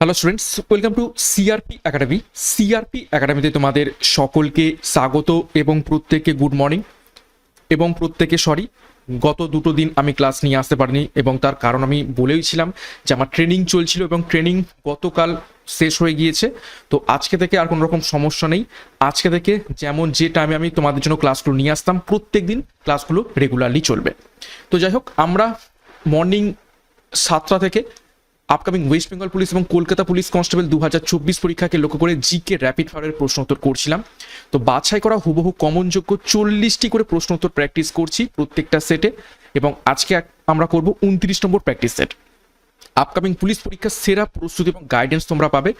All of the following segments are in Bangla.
Hello students welcome to CRP academy CRP একাডেমিতে তোমাদের সকলকে স্বাগত এবং প্রত্যেককে গুড মর্নিং এবং প্রত্যেকে সরি গত দুটো দিন আমি ক্লাস নিয়ে আসতে পারিনি এবং তার কারণ আমি বলেইছিলাম যে আমার ট্রেনিং চলছিল এবং ট্রেনিং গতকাল শেষ হয়ে গিয়েছে। তো আজকে থেকে আর কোনো রকম সমস্যা নেই। আজকে থেকে যেমন যে টাইমে আমি তোমাদের জন্য ক্লাসগুলো নিয়ে আসতাম, প্রত্যেক দিন ক্লাসগুলো রেগুলারলি চলবে। তো যাই হোক, আমরা মর্নিং সাতটা থেকে আপকামিং ওয়েস্ট বেঙ্গল পুলিশ এবং কলকাতা পুলিশ কনস্টেবল দু হাজার চব্বিশ পরীক্ষাকে লক্ষ্য করে জিকে র্যাপিড ফায়ারের প্রশ্ন উত্তর করছিলাম। তো বাছাই করা হুবহু কমনযোগ্য চল্লিশটি করে প্রশ্ন উত্তর প্র্যাকটিস করছি প্রত্যেকটা সেটে এবং আজকে আমরা করব উনত্রিশ নম্বর প্র্যাকটিস সেট আপকামিং পুলিশ পরীক্ষার সেরা প্রস্তুতি এবং গাইডেন্স তোমরা পাবে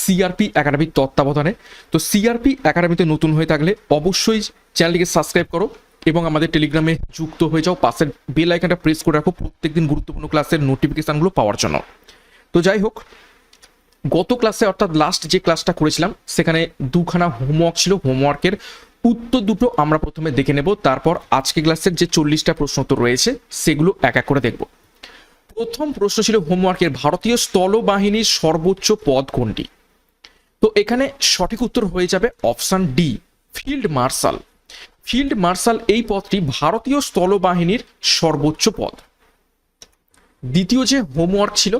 সিআরপি একাডেমির তত্ত্বাবধানে। তো সিআরপি একাডেমিতে নতুন হয়ে থাকলে অবশ্যই চ্যানেলটিকে সাবস্ক্রাইব করো এবং আমাদের টেলিগ্রামে যুক্ত হয়ে যাও। পাশের বেল আইকনটা প্রেস করে রাখো প্রত্যেকদিন গুরুত্বপূর্ণ ক্লাসের নোটিফিকেশনগুলো পাওয়ার জন্য। তো যাই হোক, গত ক্লাসে অর্থাৎ লাস্ট যে ক্লাসটা করেছিলাম, সেখানে দুখানা হোমওয়ার্ক ছিল। হোমওয়ার্কের উত্তর দুটো আমরা প্রথমে দেখে নেব। তারপর আজকে ক্লাসের যে চল্লিশটা প্রশ্ন উত্তর রয়েছে, সেগুলো এক এক করে দেখব। প্রথম প্রশ্ন ছিল হোমওয়ার্কের ভারতীয় স্থলবাহিনীর সর্বোচ্চ পদ কোনটি? তো এখানে সঠিক উত্তর হয়ে যাবে option D field marshal field marshal এই পদটি ভারতীয় স্থলবাহিনীর সর্বোচ্চ পদ। দ্বিতীয় যে হোমওয়ার্ক ছিল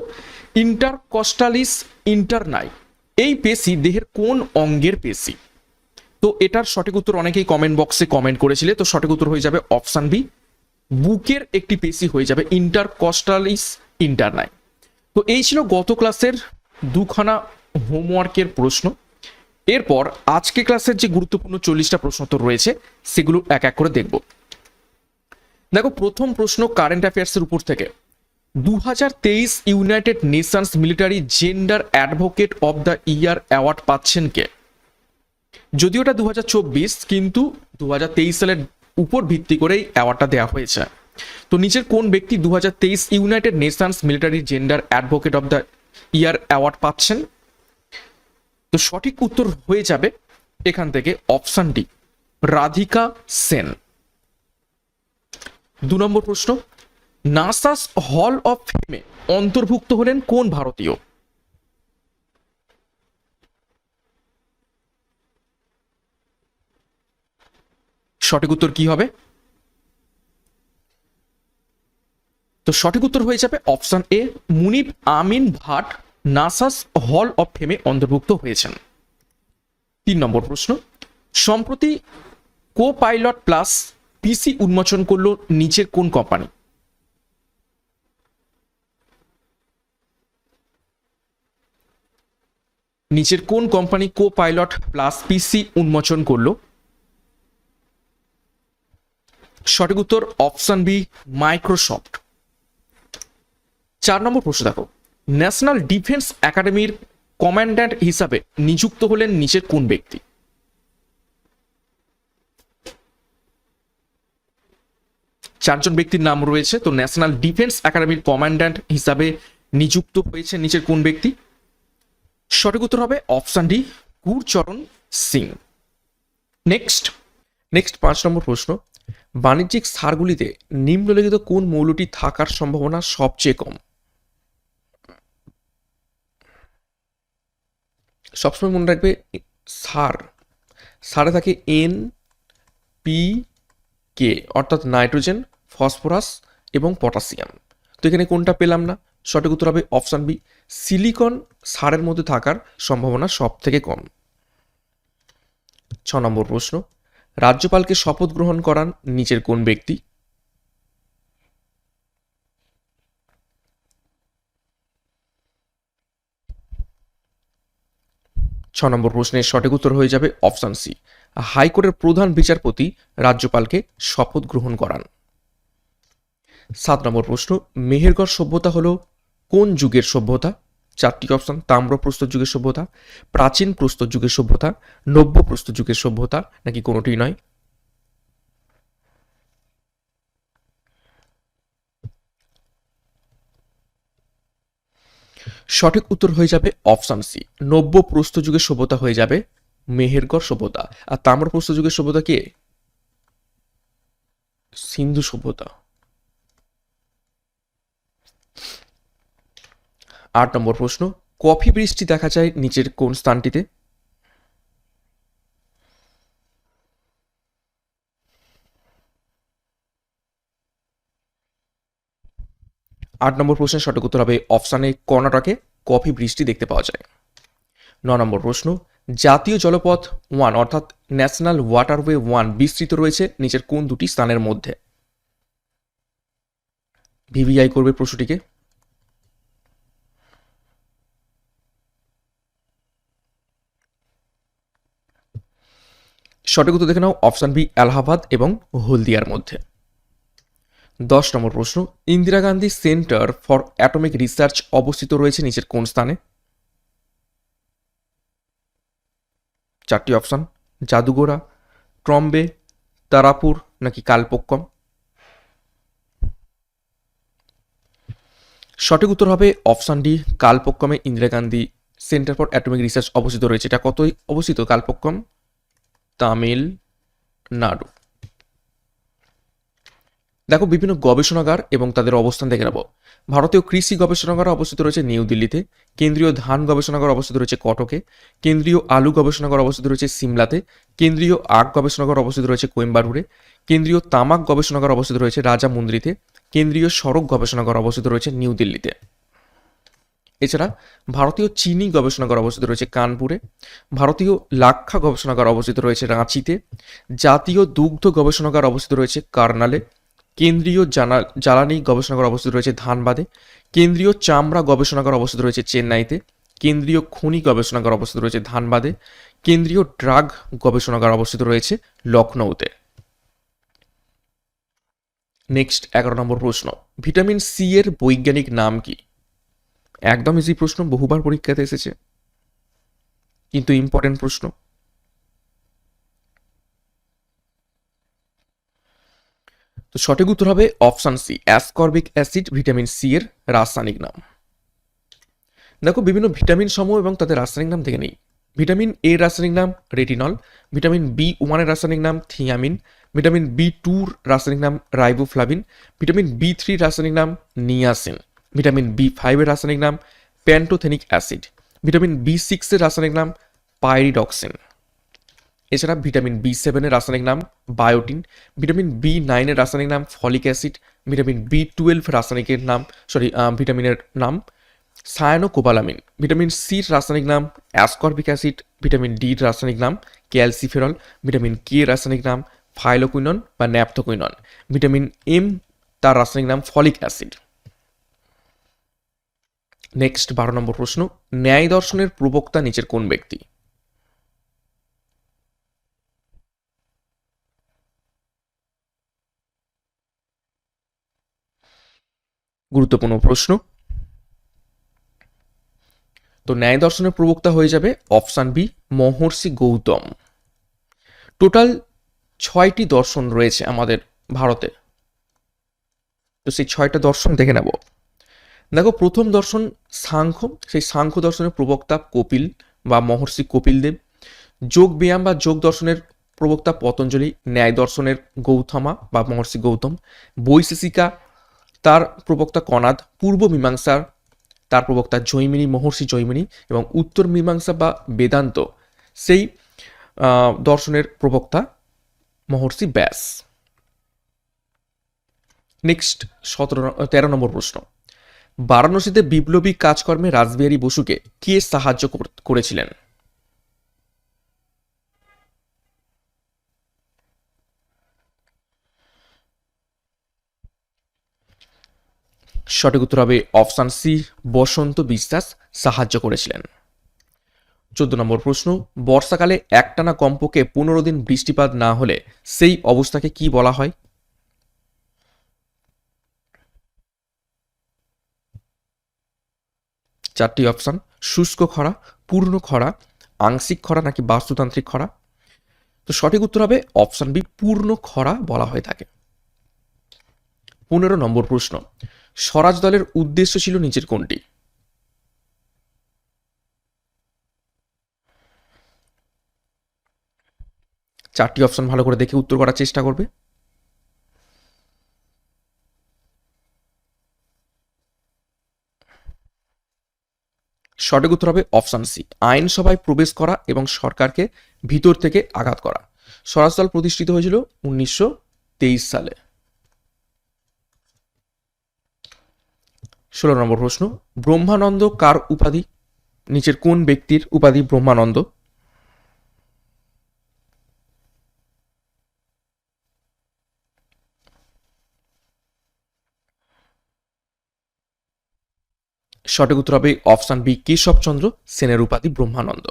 ইন্টারকস্টালিস ইন্টারনাই। এই পেশি দেহের কোন অঙ্গের পেশি? তো এটার সঠিক উত্তর অনেকেই কমেন্ট বক্সে কমেন্ট করেছিলে, তো সঠিক উত্তর হয়ে যাবে অপশন বি বুকের একটি পেশি হয়ে যাবে ইন্টারকস্টালিস ইন্টারনাই। তো এই ছিল গত ক্লাসের দুখানা হোমওয়ার্কের প্রশ্ন। এরপর আজকে ক্লাসের যে গুরুত্বপূর্ণ চল্লিশটা প্রশ্ন তো রয়েছে, সেগুলো এক এক করে দেখব। দেখো, প্রথম প্রশ্ন কারেন্ট অ্যাফেয়ার্সের উপর থেকে। দু হাজার তেইশ United Nations military gender advocate of the year award পাচ্ছেন কে? যদিও এটা দু হাজার চব্বিশ, কিন্তু দু হাজার তেইশ সালের উপর ভিত্তি করেই অ্যাওয়ার্ডটা দেওয়া হয়েছে। তো নিচের কোন ব্যক্তি দু হাজার তেইশ United Nations military gender advocate of the year award পাচ্ছেন? তো সঠিক উত্তর হয়ে যাবে এখান থেকে অপশন ডি, রাধিকা সেন। দু নম্বর প্রশ্ন নাসাস হল অফ ফেমে অন্তর্ভুক্ত হলেন কোন ভারতীয়? সঠিক উত্তর কি হবে? তো সঠিক উত্তর হয়ে যাবে option A, Munib Amin Bhatt নাসাস hall of ফেমে অন্তর্ভুক্ত হয়েছেন। তিন নম্বর প্রশ্ন, সম্প্রতি কো পাইলট প্লাস পিসি উন্মোচন করল নিচের কোন কোম্পানি? নিচের কোন company Copilot plus PC উন্মোচন করল? সঠিক উত্তর অপশন বি মাইক্রোসফট চার নম্বর প্রশ্ন দেখো। ন্যাশনাল ডিফেন্স একাডেমির কমান্ড্যান্ট হিসাবে নিযুক্ত হলেন নিচের কোন ব্যক্তি? চারজন ব্যক্তির নাম রয়েছে, তো ন্যাশনাল ডিফেন্স একাডেমির কমান্ড্যান্ট হিসাবে নিযুক্ত হয়েছে নিচের কোন ব্যক্তি? সঠিক উত্তর হবে option D, Gurcharan Singh. Next next পাঁচ নম্বর প্রশ্ন। বাণিজ্যিক সারগুলিতে নিম্নলিখিত কোন মৌলটি থাকার সম্ভাবনা সবচেয়ে কম? সবসময় মনে রাখবে, সার। সারে থাকে এন, পি, কে, অর্থাৎ নাইট্রোজেন, ফসফরাস এবং পটাশিয়াম। তো এখানে কোনটা পেলাম না? সঠিক উত্তর হবে অপশান বি, সিলিকন সারের মধ্যে থাকার সম্ভাবনা সব থেকে কম। ছ নম্বর প্রশ্ন, রাজ্যপালকে শপথ গ্রহণ করান নিচের কোন ব্যক্তি? ছ নম্বর প্রশ্নের সঠিক উত্তর হয়ে যাবে অপশন সি, হাইকোর্টের প্রধান বিচারপতি রাজ্যপালকে শপথ গ্রহণ করান। সাত নম্বর প্রশ্ন, মেহেরগড় সভ্যতা হলো কোন যুগের সভ্যতা? চারটি অপশন তাম্র প্রস্তর যুগের সভ্যতা, প্রাচীন প্রস্তর যুগের সভ্যতা, নব্য প্রস্তর যুগের সভ্যতা, নাকি কোনোটি নয়? সঠিক উত্তর হয়ে যাবে অপশন সি নব্য প্রস্তর যুগের সভ্যতা হয়ে যাবে মেহেরগড় সভ্যতা। আর তাম্র প্রস্তর যুগের সভ্যতা কে? সিন্ধু সভ্যতা। আট নম্বর প্রশ্ন, কফি বৃষ্টি দেখা যায় নিচের কোন স্থানটিতে? আট নম্বর প্রশ্নের সঠিক উত্তর হবে অপশানে কর্ণাটকে কফি বৃষ্টি দেখতে পাওয়া যায়। ন নম্বর প্রশ্ন, জাতীয় জলপথ ওয়ান অর্থাৎ ন্যাশনাল ওয়াটারওয়ে ওয়ান বিস্তৃত রয়েছে নিচের কোন দুটি স্থানের মধ্যে? ভিভিআই করবে প্রশ্নটিকে। সঠিক উত্তর দেখে নাও, অপশান বি, এলাহাবাদ এবং হলদিয়ার মধ্যে। দশ নম্বর প্রশ্ন, Indira Gandhi centre for atomic research অবস্থিত রয়েছে নিচের কোন স্থানে? চারটি অপশান, জাদুগোড়া ট্রম্বে তারাপুর নাকি কালপক্কম? সঠিক উত্তর হবে option D, কালপক্কমে Indira Gandhi centre for atomic research অবস্থিত রয়েছে। এটা কতই অবস্থিত কালপক্কম? তামিলনাড়ু দেখো, বিভিন্ন গবেষণাগার এবং তাদের অবস্থান দেখে নেব। ভারতীয় কৃষি গবেষণাগার অবস্থিত রয়েছে নিউ দিল্লিতে, কেন্দ্রীয় ধান গবেষণাগার অবস্থিত রয়েছে কটকে, কেন্দ্রীয় আলু গবেষণাগার অবস্থিত রয়েছে সিমলাতে, কেন্দ্রীয় আখ গবেষণাগার অবস্থিত রয়েছে কোয়েম্বাটুরে, কেন্দ্রীয় তামাক গবেষণাগার অবস্থিত রয়েছে রাজামুন্দ্রিতে, কেন্দ্রীয় সড়ক গবেষণাগার অবস্থিত রয়েছে নিউ দিল্লিতে। এছাড়া ভারতীয় চিনি গবেষণাগার অবস্থিত রয়েছে কানপুরে, ভারতীয় লাক্ষা গবেষণাগার অবস্থিত রয়েছে রাঁচিতে, জাতীয় দুগ্ধ গবেষণাগার অবস্থিত রয়েছে কার্নালে, কেন্দ্রীয় জ্বালানি গবেষণাগার অবস্থিত রয়েছে ধানবাদে, কেন্দ্রীয় চামড়া গবেষণাগার অবস্থিত রয়েছে চেন্নাইতে, কেন্দ্রীয় খনি গবেষণাগার অবস্থিত রয়েছে ধানবাদে, কেন্দ্রীয় ড্রাগ গবেষণাগার অবস্থিত রয়েছে লখনৌতে। নেক্সট এগারো নম্বর প্রশ্ন, ভিটামিন সি এর বৈজ্ঞানিক নাম কি? একদম ইজি প্রশ্ন, বহুবার পরীক্ষাতে এসেছে। কিন্তু ইম্পর্টেন্ট প্রশ্ন। তো সঠিক উত্তর হবে option C ascorbic acid vitamin C এর রাসায়নিক নাম। দেখো, বিভিন্ন ভিটামিন সমূহ এবং তাদের রাসায়নিক নাম থেকে নেই। ভিটামিন এ রাসায়নিক নাম রেটিনল ভিটামিন বি ওয়ানের রাসায়নিক নাম থিয়ামিন ভিটামিন বি টুর রাসায়নিক নাম রাইবোফ্লাভিন ভিটামিন বি থ্রি রাসায়নিক নাম নিয়াসিন ভিটামিন বি ফাইভের রাসায়নিক নাম প্যান্টোথেনিক অ্যাসিড ভিটামিন বি সিক্সের রাসায়নিক নাম পাইরিডক্সিন এছাড়া ভিটামিন বি সেভেনের রাসায়নিক নাম বায়োটিন ভিটামিন বি নাইনের রাসায়নিক নাম folic acid vitamin B twelve রাসায়নিকের নাম সরি ভিটামিনের নাম সায়ানোকোবালামিন ভিটামিন সির রাসায়নিক নাম অ্যাসকর্বিক অ্যাসিড ভিটামিন ডির রাসায়নিক নাম ক্যালসিফেরল ভিটামিন কে রাসায়নিক নাম ফাইলোকুইনন বা ন্যাপথোকুইনন ভিটামিন এম তার রাসায়নিক নাম ফলিক অ্যাসিড নেক্সট বারো নম্বর প্রশ্ন, ন্যায় দর্শনের প্রবক্তা নিচের কোন ব্যক্তি? গুরুত্বপূর্ণ প্রশ্ন। তো ন্যায় দর্শনের প্রবক্তা হয়ে যাবে option B, Maharshi Gautam. Total ছয়টি দর্শন রয়েছে আমাদের ভারতে। তো সেই ছয়টা দর্শন দেখে নেব। দেখো, প্রথম দর্শন সাংখ্য, সেই সাংখ্য দর্শনের প্রবক্তা কপিল বা মহর্ষি কপিল দেব যোগ ব্যায়াম বা যোগ দর্শনের প্রবক্তা পতঞ্জলি, ন্যায় দর্শনের গৌতমা বা মহর্ষি গৌতম। বৈশেষিকা, তার প্রবক্তা কনাদ। পূর্ব মীমাংসার তার প্রবক্তা জৈমিনী, মহর্ষি জৈমিনী এবং উত্তর মীমাংসা বা বেদান্ত। সেই দর্শনের প্রবক্তা মহর্ষি ব্যাস। নেক্সট, সতেরো, তেরো নম্বর প্রশ্ন। বারাণসীতে বিপ্লবী কাজকর্মে রাসবিহারী বসুকে কে সাহায্য করেছিলেন? সঠিক উত্তর হবে অপশান সি, বসন্ত বিশ্বাস সাহায্য করেছিলেন। চোদ্দ নম্বর প্রশ্ন, বর্ষাকালে একটানা কমপক্ষে পনেরো দিন বৃষ্টিপাত না হলে সেই অবস্থাকে কি বলা হয়? চারটি অপশান, শুষ্ক খরা, পূর্ণ খরা, আংশিক খরা নাকি বাস্তুতান্ত্রিক খরা? তো সঠিক উত্তর হবে অপশান বি, পূর্ণ খরা বলা হয়ে থাকে। পনেরো নম্বর প্রশ্ন, স্বরাজ দলের উদ্দেশ্য ছিল নিচের কোনটি? চারটি অপশন ভালো করে দেখে উত্তর করার চেষ্টা করবে। সঠিক উত্তর হবে অপশান সি। আইনসভায় প্রবেশ করা এবং সরকারকে ভিতর থেকে আঘাত করা। স্বরাজদল প্রতিষ্ঠিত হয়েছিল উনিশশো তেইশ সালে। ষোলো নম্বর প্রশ্ন, ব্রহ্মানন্দ কার উপাধি? নিচের কোন ব্যক্তির উপাধি ব্রহ্মানন্দ? সঠিক উত্তর হবে অপশান বি কেশবচন্দ্র সেনের উপাধি ব্রহ্মানন্দ।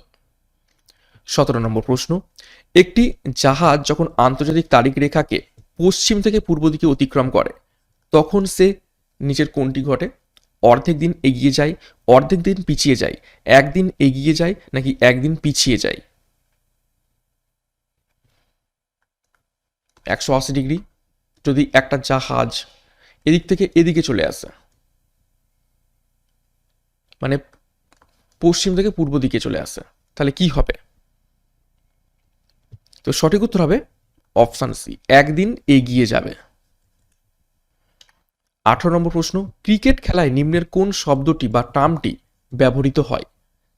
সতেরো নম্বর প্রশ্ন, একটি জাহাজ যখন আন্তর্জাতিক তারিখ রেখাকে পশ্চিম থেকে পূর্ব দিকে অতিক্রম করে, তখন সে নিচের কোনটি ঘটে? অর্ধেক দিন এগিয়ে যায়, অর্ধেক দিন পিছিয়ে যায়, একদিন এগিয়ে যায় নাকি একদিন পিছিয়ে যায়? একশো আশি ডিগ্রি। যদি একটা জাহাজ এদিক থেকে এদিকে চলে আসে মানে পশ্চিম থেকে পূর্ব দিকে চলে আসে। তাহলে কি হবে? তো সঠিক উত্তর হবে অপশান সি একদিন এগিয়ে যাবে। আঠারো নম্বর প্রশ্ন, ক্রিকেট খেলায় নিম্নের কোন শব্দটি বা টার্মটি ব্যবহৃত হয়?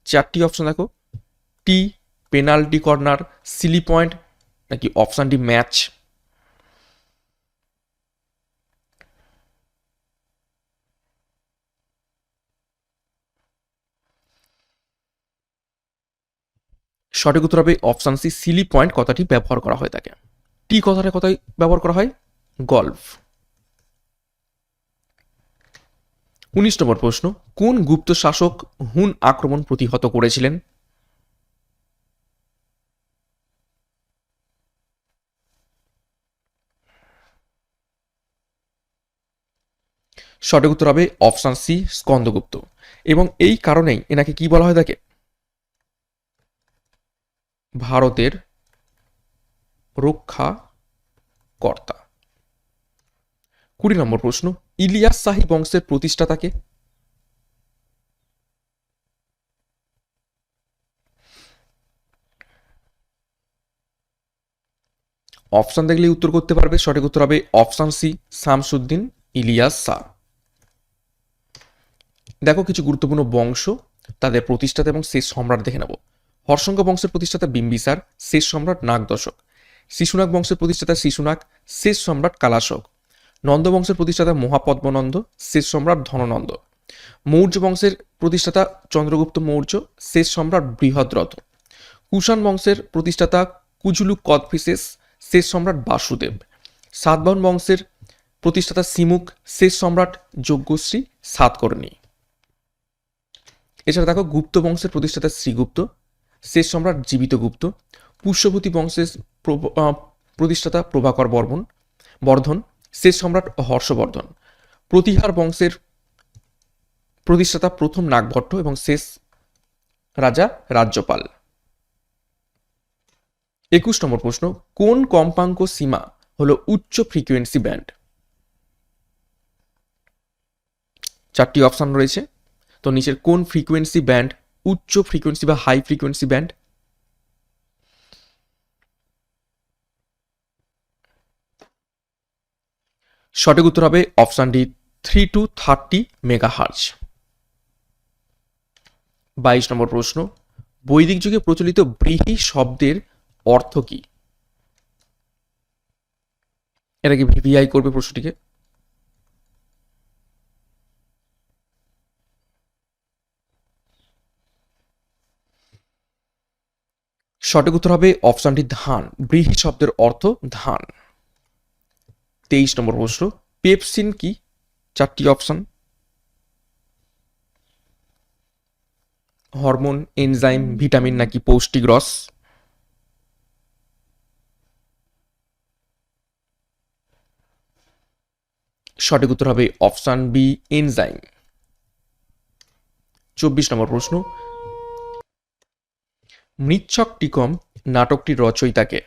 চারটি অপশন দেখো। T penalty corner silly point নাকি অপশানটি ম্যাচ সঠিক উত্তর হবে অপশান সি সিলি পয়েন্ট কথাটি ব্যবহার করা হয় থাকে টি কথাটা কথাই ব্যবহার করা হয় গল্ফ উনিশ নম্বর প্রশ্ন, কোন গুপ্ত শাসক হুন আক্রমণ প্রতিহত করেছিলেন? সঠিক উত্তর হবে অপশান সি স্কন্দগুপ্ত। এবং এই কারণেই এনাকে কি বলা হয় থাকে ভারতের রক্ষা কর্তা কুড়ি নম্বর প্রশ্ন, ইলিয়াস শাহী বংশের প্রতিষ্ঠাতাকে অপশান দেখলেই উত্তর করতে পারবে, সঠিক উত্তর হবে অপশান সি, শামসুদ্দিন ইলিয়াস শাহ। দেখো কিছু গুরুত্বপূর্ণ বংশ, তাদের প্রতিষ্ঠাতা এবং শেষ সম্রাট দেখে নেব। হর্ষঙ্গ বংশের প্রতিষ্ঠাতা বিম্বিসার, শেষ সম্রাট নাগদশক। শিশুনাগ বংশের প্রতিষ্ঠাতা শিশুনাগ, শেষ সম্রাট কালাশক। নন্দ বংশের প্রতিষ্ঠাতা মহাপদ্মনন্দ, শেষ সম্রাট ধননন্দ। মৌর্য বংশের প্রতিষ্ঠাতা চন্দ্রগুপ্ত মৌর্য, শেষ সম্রাট বৃহদ্রথ। কুষাণ বংশের প্রতিষ্ঠাতা কুজুলু কদফিসেস শেষ সম্রাট বাসুদেব। সাতবাহন বংশের প্রতিষ্ঠাতা সিমুক, শেষ সম্রাট যজ্ঞশ্রী সাতকর্ণী। এছাড়া দেখো গুপ্ত বংশের প্রতিষ্ঠাতা শ্রীগুপ্ত শেষ সম্রাট জীবিত গুপ্ত পুষ্যভূতি বংশের প্রতিষ্ঠাতা প্রভাকর বর্মন বর্ধন শেষ সম্রাট হর্ষবর্ধন। প্রতিহার বংশের প্রতিষ্ঠাতা প্রথম নাগভট্ট এবং শেষ রাজা রাজ্যপাল। একুশ নম্বর প্রশ্ন, কোন কম্পাঙ্ক সীমা হলো উচ্চ ফ্রিকোয়েন্সি ব্যান্ড? চারটি অপশন রয়েছে। তো নিচের কোন ফ্রিকোয়েন্সি ব্যান্ড উচ্চ ফ্রিকোয়েন্সি বা হাই ফ্রিকোয়েন্সি ব্যান্ড সঠিক উত্তর হবে option D three two thirty megahertz বাইশ নম্বর প্রশ্ন, বৈদিক যুগে প্রচলিত ব্রিহি শব্দের অর্থ কি? এটাকে ভিভিআই করবে প্রশ্নটিকে। সঠিক উত্তর হবে অপশনটি ধান। ব্রিহি শব্দের অর্থ ধান। তেইশ নম্বর প্রশ্ন, পেপসিন কি? চারটি অপশন। হরমোন, এনজাইম, ভিটামিন নাকি পৌষ্টিক রস? সঠিক উত্তর হবে অপশন বি, এনজাইম। চব্বিশ নম্বর প্রশ্ন মৃচ্ছক টিকম নাটকটির রচয়িতাকে।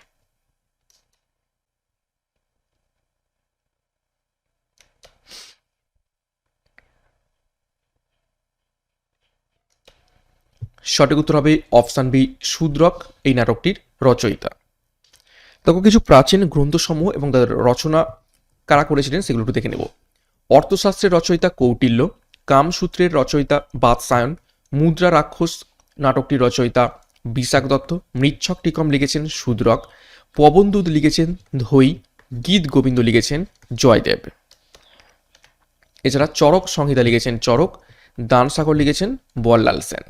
সঠিক উত্তর হবে অপশান বি, শূদ্রক, এই নাটকটির রচয়িতা। দেখো, কিছু প্রাচীন গ্রন্থসমূহ এবং তাদের রচনা কারা করেছিলেন সেগুলো একটু দেখে নেব। অর্থশাস্ত্রের রচয়িতা কৌটিল্য, কামসূত্রের রচয়িতা বাদসায়ন মুদ্রা রাক্ষস নাটকটির রচয়িতা বিশাখ দত্ত মৃচ্ছক টিকম লিখেছেন সুদ্রক, পবনদূত লিখেছেন ধৈ গীত গোবিন্দ লিখেছেন জয়দেব। এছাড়া চরক সংহিতা লিখেছেন চরক দানসাগর লিখেছেন বল্লাল সেন।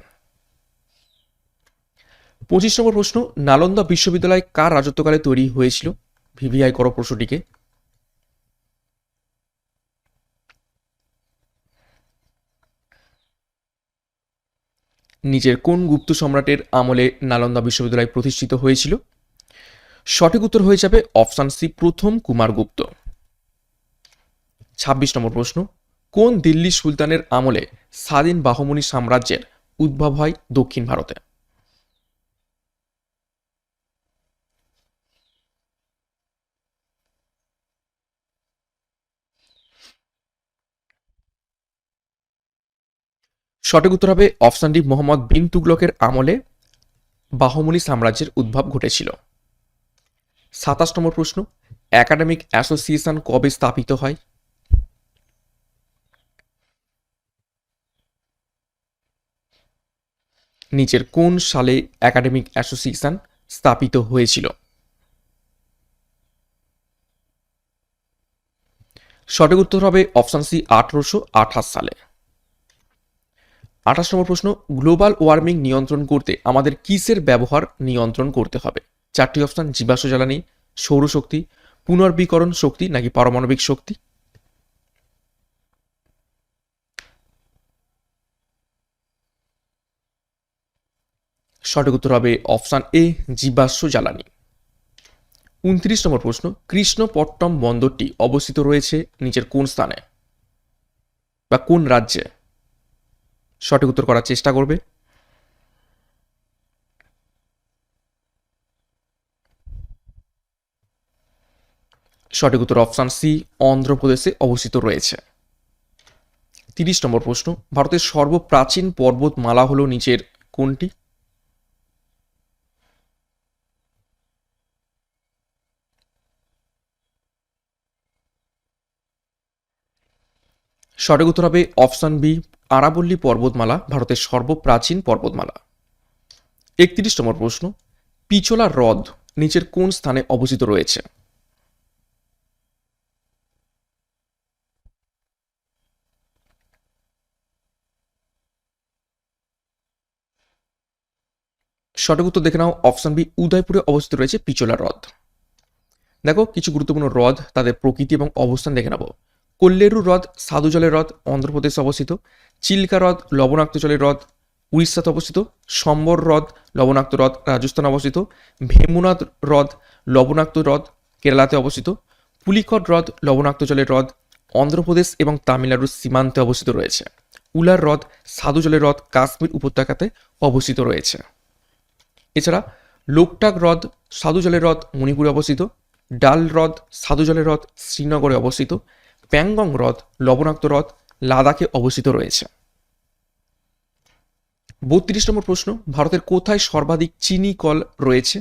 পঁচিশ নম্বর প্রশ্ন, নালন্দা বিশ্ববিদ্যালয় কার রাজত্বকালে তৈরি হয়েছিল? ভিভিআই করো প্রশ্নটিকে। নিজের কোন গুপ্ত সম্রাটের আমলে নালন্দা বিশ্ববিদ্যালয় প্রতিষ্ঠিত হয়েছিল? সঠিক উত্তর হয়ে যাবে অপশান সি, প্রথম কুমারগুপ্ত ছাব্বিশ নম্বর প্রশ্ন, কোন দিল্লি সুলতানের আমলে স্বাধীন বাহমনি সাম্রাজ্যের উদ্ভব হয় দক্ষিণ ভারতে? সঠিক উত্তর হবে অপশানডি মোহাম্মদ বিন তুগলকের আমলে বাহমনি সাম্রাজ্যের উদ্ভব ঘটেছিল। সাতাশ নম্বর প্রশ্ন, একাডেমিক অ্যাসোসিয়েশন কবে স্থাপিত হয়? নিচের কোন সালে একাডেমিক অ্যাসোসিয়েশন স্থাপিত হয়েছিল? সঠিক উত্তর হবে অপশান সি আঠারোশো আঠাশ সালে। আঠাশ নম্বর প্রশ্ন, গ্লোবাল ওয়ার্মিং নিয়ন্ত্রণ করতে আমাদের কিসের ব্যবহার নিয়ন্ত্রণ করতে হবে? চারটি অপশান, জীবাশ্ম জ্বালানি সৌরশক্তি পুনর্বীকরণ শক্তি নাকি পারমাণবিক শক্তি? সঠিক উত্তর হবে অপশান এ, জীবাশ্ম জ্বালানি। উনত্রিশ নম্বর প্রশ্ন, কৃষ্ণপট্টম বন্দরটি অবস্থিত রয়েছে নিচের কোন স্থানে বা কোন রাজ্যে? সঠিক উত্তর করার চেষ্টা করবে। সঠিক উত্তর অপশান সি, অন্ধ্রপ্রদেশে অবস্থিত রয়েছে। তিরিশ নম্বর প্রশ্ন, ভারতের সর্বপ্রাচীন পর্বতমালা হল নিচের কোনটি? সঠিক উত্তর হবে অপশান বি, আরাবল্লী পর্বতমালা, ভারতের সর্বপ্রাচীন পর্বতমালা। একত্রিশ নম্বর প্রশ্ন পিচোলা হ্রদ নিচের কোন স্থানে অবস্থিত রয়েছে? সঠিক উত্তর দেখে নাও, অপশন বি, উদয়পুরে অবস্থিত রয়েছে পিচোলা হ্রদ। দেখো, কিছু গুরুত্বপূর্ণ হ্রদ, তাদের প্রকৃতি এবং অবস্থান দেখে নেব কল্লেরু হ্রদ, সাধু জলের হ্রদ, অন্ধ্রপ্রদেশে অবস্থিত। চিল্কা হ্রদ, লবণাক্ত জলের হ্রদ, উড়িষ্যাতে অবস্থিত। সম্বর হ্রদ, লবণাক্ত হ্রদ, রাজস্থানে অবস্থিত। ভেমুনাথ হ্রদ, লবণাক্ত হ্রদ, কেরালাতে অবস্থিত। পুলিকট হ্রদ, লবণাক্ত জলের হ্রদ, অন্ধ্রপ্রদেশ এবং তামিলনাড়ুর সীমান্তে অবস্থিত রয়েছে। উলার হ্রদ, সাধু জলের হ্রদ, কাশ্মীর উপত্যকাতে অবস্থিত রয়েছে। এছাড়া লোকটাক হ্রদ, সাধু জলের হ্রদ, মণিপুরে অবস্থিত। ডাল হ্রদ, সাধু জলের হ্রদ, শ্রীনগরে অবস্থিত। প্যাংগং হ্রদ, লবণাক্ত হ্রদ লাদাখে অবস্থিত রয়েছে। বত্রিশ নম্বর প্রশ্ন, ভারতের কোথায় সর্বাধিক চিনি কল রয়েছে?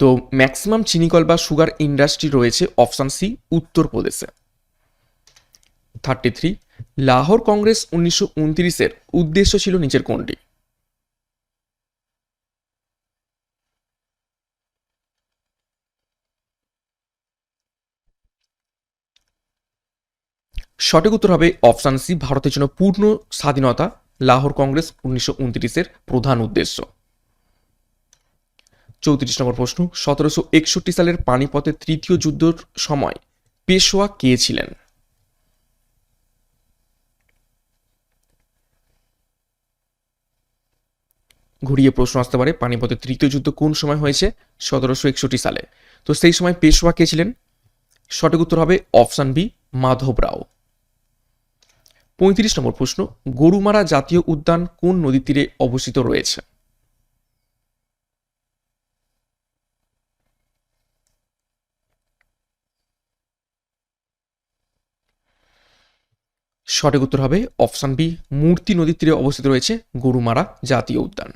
তো ম্যাক্সিমাম চিনিকল বা সুগার ইন্ডাস্ট্রি রয়েছে অপশান সি উত্তরপ্রদেশে। থার্টি থ্রি লাহোর কংগ্রেস উনিশশো উনত্রিশের উদ্দেশ্য ছিল নিচের কোনটি? সঠিক উত্তর হবে অপশান সি, ভারতের জন্য পূর্ণ স্বাধীনতা, লাহোর কংগ্রেস উনিশশো উনত্রিশের প্রধান উদ্দেশ্য। চৌত্রিশ নম্বর প্রশ্ন, সতেরোশো একষট্টি সালের পানিপথের তৃতীয় যুদ্ধের সময় পেশোয়া কে ছিলেন? ঘুরিয়ে প্রশ্ন আসতে পারে, পানিপথের তৃতীয় যুদ্ধ কোন সময় হয়েছে? সতেরোশো একষট্টি সালে। তো সেই সময় পেশোয়া কে ছিলেন? সঠিক উত্তর হবে অপশান বি, মাধব রাও। পঁয়ত্রিশ নম্বর প্রশ্ন, গরুমারা জাতীয় উদ্যান কোন নদীর তীরে অবস্থিত রয়েছে? সঠিক উত্তর হবে অপশান বি, মূর্তি নদীর তীরে অবস্থিত রয়েছে গরুমারা জাতীয় উদ্যান।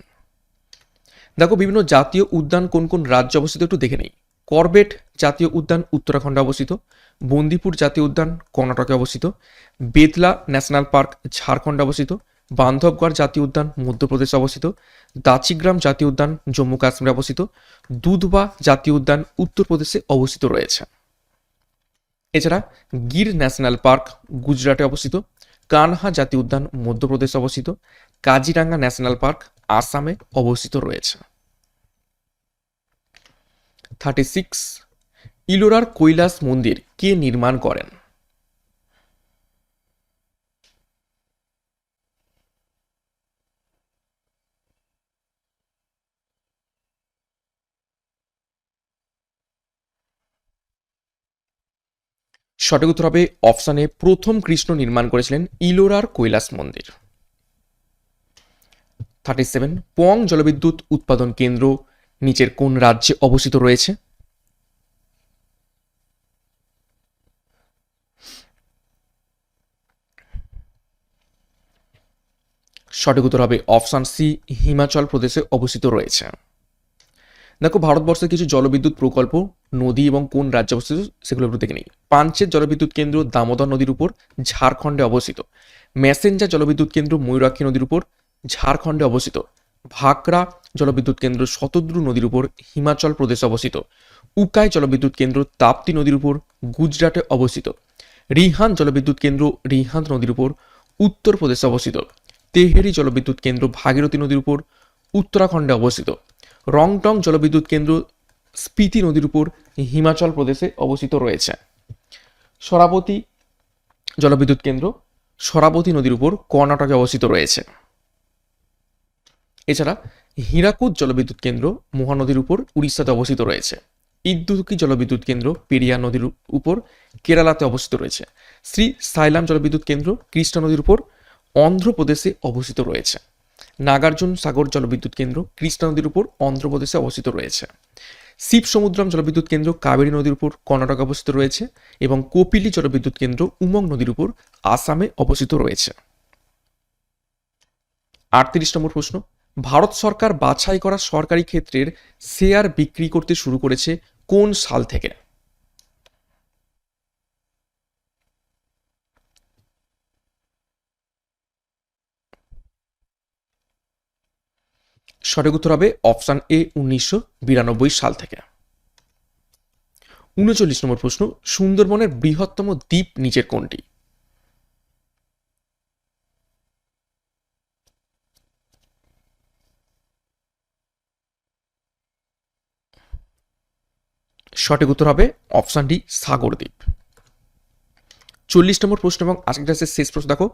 দেখো, বিভিন্ন জাতীয় উদ্যান কোন কোন রাজ্যে অবস্থিত একটু দেখে নেই। করবেট জাতীয় উদ্যান উত্তরাখণ্ডে অবস্থিত। বন্দিপুর জাতীয় উদ্যান, কর্ণাটকে অবস্থিত। বেতলা ন্যাশনাল পার্ক, ঝাড়খণ্ডে অবস্থিত। বান্ধবগড় জাতীয় উদ্যান, মধ্যপ্রদেশে অবস্থিত। দাচিগ্রাম জাতীয় উদ্যান, জম্মু কাশ্মীরে অবস্থিত। দুধবা জাতীয় উদ্যান, উত্তরপ্রদেশে অবস্থিত রয়েছে। এছাড়া গির ন্যাশনাল পার্ক, গুজরাটে অবস্থিত। কানহা জাতীয় উদ্যান, মধ্যপ্রদেশে অবস্থিত। কাজিরাঙ্গা ন্যাশনাল পার্ক, আসামে অবস্থিত রয়েছে। থার্টি সিক্স ইলোরার কৈলাস মন্দির কে নির্মাণ করেন? সঠিক উত্তর হবে অপশানে প্রথম কৃষ্ণ নির্মাণ করেছিলেন ইলোরার কৈলাস মন্দির। থার্টি সেভেন পং জলবিদ্যুৎ উৎপাদন কেন্দ্র, নিচের কোন রাজ্যে অবস্থিত রয়েছে? সঠিক উত্তর হবে অপশান সি, হিমাচল প্রদেশে অবস্থিত রয়েছে। দেখো ভারতবর্ষের কিছু জলবিদ্যুৎ প্রকল্প, নদী এবং কোন রাজ্যে অবস্থিত সেগুলো একটু দেখে নিই। পাঞ্চের জলবিদ্যুৎ কেন্দ্র দামোদর নদীর উপর, ঝাড়খণ্ডে অবস্থিত। ম্যাসেঞ্জার জলবিদ্যুৎ কেন্দ্র ময়ূরাক্ষী নদীর উপর, ঝাড়খণ্ডে অবস্থিত। ভাকরা জলবিদ্যুৎ কেন্দ্র শতদ্রু নদীর উপর, হিমাচল প্রদেশে অবস্থিত। উকাই জলবিদ্যুৎ কেন্দ্র তাপ্তি নদীর উপর, গুজরাটে অবস্থিত। রিহান জলবিদ্যুৎ কেন্দ্র রিহান নদীর উপর উত্তরপ্রদেশে অবস্থিত। তেহেরি জলবিদ্যুৎ কেন্দ্র ভাগীরথী নদীর উপর উত্তরাখণ্ডে অবস্থিত। রংটং জলবিদ্যুৎ কেন্দ্র স্পিতি নদীর উপর হিমাচল প্রদেশে অবস্থিত রয়েছে। সরাবতী জলবিদ্যুৎ কেন্দ্র সরাবতী নদীর উপর কর্ণাটকে অবস্থিত রয়েছে। এছাড়া হীরাকুদ জলবিদ্যুৎ কেন্দ্র মহানদীর উপর উড়িষ্যাতে অবস্থিত রয়েছে। ইদ্যুকি জলবিদ্যুৎ কেন্দ্র পেরিয়া নদীর উপর কেরালাতে অবস্থিত রয়েছে। শ্রী সাইলাম জলবিদ্যুৎ কেন্দ্র কৃষ্ণা নদীর উপর অন্ধ্রপ্রদেশে অবস্থিত রয়েছে। নাগার্জুন সাগর জলবিদ্যুৎ কেন্দ্র কৃষ্ণা নদীর উপর অন্ধ্রপ্রদেশে অবস্থিত রয়েছে। শিব সমুদ্রম জলবিদ্যুৎ কেন্দ্র কাবেরী নদীর উপর কর্ণাটকে অবস্থিত রয়েছে এবং কপিলি জলবিদ্যুৎ কেন্দ্র উমং নদীর উপর আসামে অবস্থিত রয়েছে। আটত্রিশ নম্বর প্রশ্ন, ভারত সরকার বাছাই করা সরকারি ক্ষেত্রের শেয়ার বিক্রি করতে শুরু করেছে কোন সাল থেকে? সঠিক উত্তর হবে অপশান এ উনিশশো বিরানব্বই সাল থেকে। উনচল্লিশ নম্বর প্রশ্ন, সুন্দরবনের বৃহত্তম দ্বীপ নিচের কোনটি? সঠিক উত্তর হবে অপশান ডি, সাগর দ্বীপ। চল্লিশ নম্বর প্রশ্ন এবং আজকের শেষ প্রশ্ন দেখো,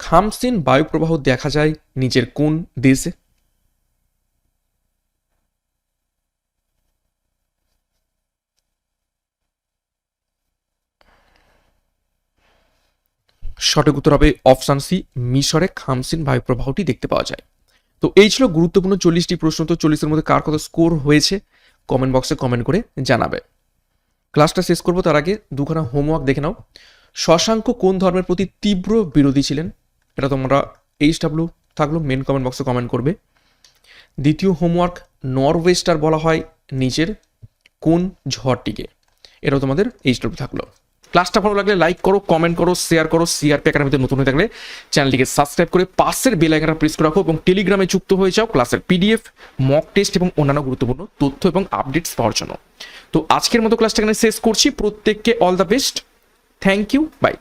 খামসিন বায়ুপ্রবাহ দেখা যায় নিজের কোন দেশে? সঠিক উত্তর হবে অপশান সি, মিশরে খামসিন বায়ুপ্রবাহটি দেখতে পাওয়া যায়। তো এই ছিল গুরুত্বপূর্ণ চল্লিশটি প্রশ্ন, তো চল্লিশের মধ্যে কার কত স্কোর হয়েছে? কমেন্ট বক্সে কমেন্ট করে জানাবে। ক্লাসটা শেষ করব তার আগে দুখানা হোমওয়ার্ক দেখে নাও। শশাঙ্ক কোন ধর্মের প্রতি তীব্র বিরোধী ছিলেন? এটা তোমরা এইচ ডাব্লিউ থাকল মেন কমেন্ট বক্সে কমেন্ট করবে। দ্বিতীয় হোমওয়ার্ক নরওয়েস্টার বলা হয় নিচের কোন ঝড়টিকে? এটাও তোমাদের এইচ ডাব্লিউ থাকল। ক্লাসটা ভালো লাগলে লাইক করো কমেন্ট করো শেয়ার করো সিআরপি একাডেমিতে নতুন হয়ে থাকলে চ্যানেলটিকে সাবস্ক্রাইব করে পাশের বেল আইকনটা প্রেস করে রাখো এবং টেলিগ্রামে যুক্ত হয়ে যাও ক্লাসের পিডিএফ মক টেস্ট এবং অন্যান্য গুরুত্বপূর্ণ তথ্য এবং আপডেটস পাওয়ার জন্য। তো আজকের মতো ক্লাসটা এখানে শেষ করছি। প্রত্যেককে all the best thank you bye